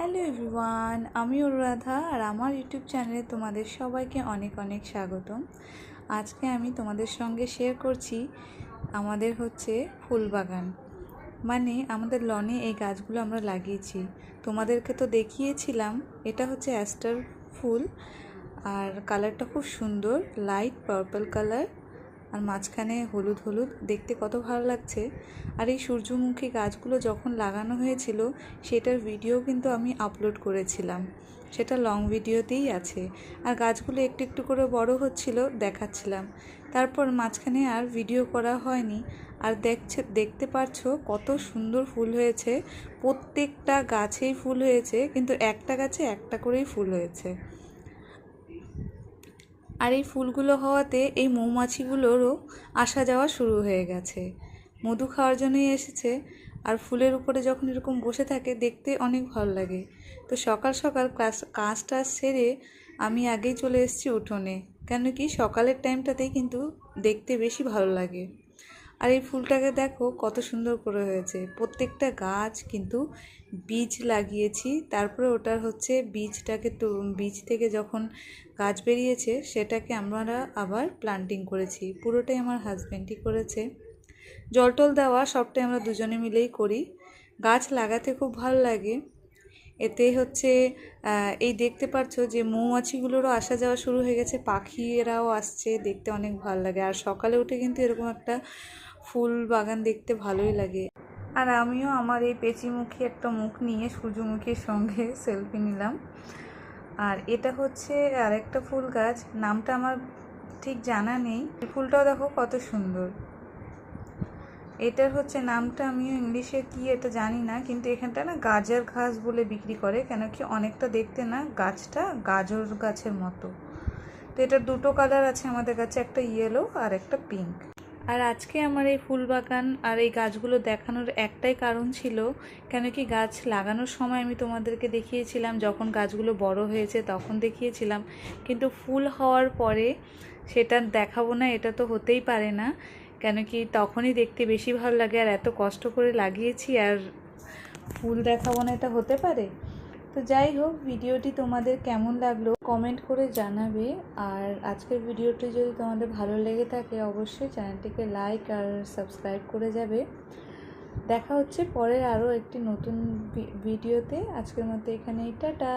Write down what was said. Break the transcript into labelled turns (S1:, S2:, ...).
S1: Hello everyone আমি অনুরাধা আর আমার YouTube চ্যানেলে তোমাদের সবাইকে অনেক অনেক স্বাগতম। আজকে আমি তোমাদের সঙ্গে শেয়ার করছি আমাদের হচ্ছে ফুল বাগান। মানে আমাদের লনে এই গাছগুলো আমরা লাগিয়েছি। তোমাদেরকে তো দেখিয়েছিলাম, এটা হচ্ছে অ্যাস্টার ফুল আর কালারটা খুব সুন্দর লাইট পার্পল কালার আর মাঝখানে হলুদ হলুদ, দেখতে কত ভালো লাগছে। আর এই সূর্যমুখী গাছগুলো যখন লাগানো হয়েছিল, সেটার ভিডিও কিন্তু আমি আপলোড করেছিলাম। সেটা লং ভিডিওতেই আছে। আর গাছগুলো একটু একটু করে বড় হচ্ছিল, দেখাচ্ছিলাম। তারপর মাঝখানে আর ভিডিও করা হয়নি। আর দেখছে, দেখতে পারছ কত সুন্দর ফুল হয়েছে। প্রত্যেকটা গাছেই ফুল হয়েছে, কিন্তু একটা গাছে একটা করেই ফুল হয়েছে। আর এই ফুলগুলো হওয়াতে এই মৌমাছিগুলোরও আসা যাওয়া শুরু হয়ে গেছে। মধু খাওয়ার জন্যই এসেছে। আর ফুলের উপরে যখন এরকম বসে থাকে, দেখতে অনেক ভালো লাগে। তো সকাল সকাল ক্লাস কাজ টাজ সেরে আমি আগেই চলে এসেছি উঠোনে। কেন কি সকালের টাইমটাতেই কিন্তু দেখতে বেশি ভালো লাগে। আর এই ফুলটাকে দেখো কত সুন্দর করে হয়েছে। প্রত্যেকটা গাছ কিন্তু বীজ লাগিয়েছি, তারপরে ওটার হচ্ছে বীজটাকে তো, বীজ থেকে যখন গাছ বেরিয়েছে সেটাকে আমরা আবার প্লান্টিং করেছি। পুরোটাই আমার হাজব্যান্ডই করেছে। জল টল দেওয়া সবটাই আমরা দুজনে মিলেই করি। গাছ লাগাতে খুব ভালো লাগে। এতে হচ্ছে এই দেখতে পারছ যে মৌমাছিগুলোরও আসা যাওয়া শুরু হয়ে গেছে, পাখিরাও আসছে, দেখতে অনেক ভালো লাগে। আর সকালে উঠে কিন্তু এরকম একটা ফুল বাগান দেখতে ভালোই লাগে। আর আমিও আমার এই পেঁচিমুখী একটা মুখ নিয়ে সূর্যমুখীর সঙ্গে সেলফি নিলাম। আর এটা হচ্ছে আরেকটা ফুল গাছ। নামটা আমার ঠিক জানা নেই। ফুলটাও দেখো কত সুন্দর। এটার হচ্ছে নামটা আমিও ইংলিশে কি এটা জানি না, কিন্তু এখানটা না গাজর ঘাস বলে বিক্রি করে, কেন কি অনেকটা দেখতে না গাছটা গাজর গাছের মতো। তো এটার দুটো কালার আছে আমাদের কাছে, একটা ইয়েলো আর একটা পিঙ্ক আর আজকে আমার এই ফুল বাগান আর এই গাছগুলো দেখানোর একটাই কারণ ছিল, কেন কি গাছ লাগানোর সময় আমি তোমাদেরকে দেখিয়েছিলাম, যখন গাছগুলো বড় হয়েছে তখন দেখিয়েছিলাম, কিন্তু ফুল হওয়ার পরে সেটা দেখাবো না, এটা তো হতেই পারে না, কেন কি তখনই দেখতে বেশি ভালো লাগে আর এত কষ্ট করে লাগিয়েছি আর ফুল দেখাবো না, এটা হতে পারে? তো যাই হোক, ভিডিওটি তোমাদের কেমন লাগল কমেন্ট করে জানাবে। আর আজকের ভিডিওটি যদি তোমাদের ভালো লেগে থাকে, অবশ্যই চ্যানেলটিকে লাইক আর সাবস্ক্রাইব করে যাবে। দেখা হচ্ছে পরের আরও একটি নতুন ভিডিওতে। আজকের মতো এখানেই, টাটা!